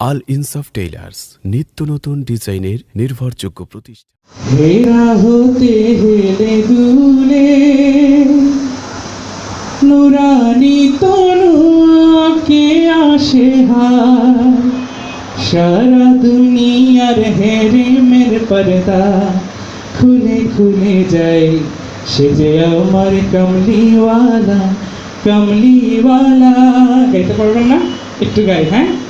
আল ইনসাফ টেইলার্স নিত্য নতুন ডিজাইনের নির্ভরযোগ্য প্রতিষ্ঠান নুরানি তনু কে আসে সারা দুনিয়ার হেরে মের পর্দা খুলে খুলে যায়। সে যে আমার কমলিওয়ালা কমলিওয়ালা। গাইতে পারবেন না? একটু গাই হ্যাঁ?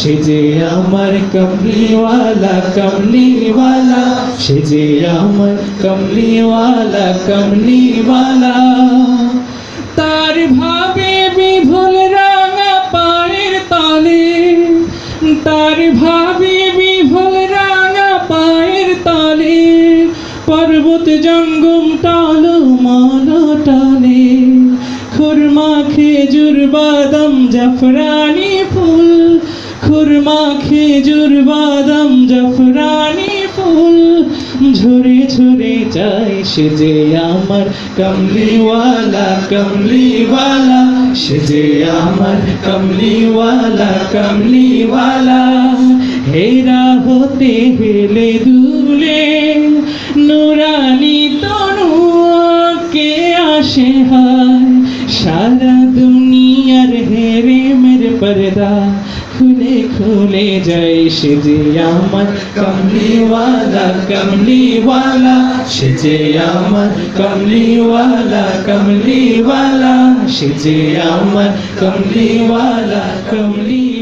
সে যে আমার কমলিওয়ালা কমলিওয়ালা। সে যে আমার কমলিওয়ালা কমলিওয়ালা। তার ভাবে বিভুল রাঙা পায়ের তলে, তার ভাবে বিভুল রাঙা পায়ের তলে, পর্বত জঙ্গম টাল মান টালে খুরমা খেজুর, বাদাম, জাফরানি ফুল খুরমা, খেজুর, বাদাম, জাফরানি ফুল। ঝরে ঝরে যায় সে যে আমার কমলিওয়ালা কমলিওয়ালা। সে যে আমার কমলিওয়ালা কমলিওয়ালা। হেরা হতে হেলে দুলে, নুরানি তনু কে আসে হায়। সারা দুনিয়ার হেরে মেরে পর্দা। খুলে যায় সে যে আমার কমলিওয়ালা কমলিওয়ালা। সে যে আমার কমলিওয়ালা কমলিওয়ালা। সে যে আমার কমলিওয়ালা, কমলি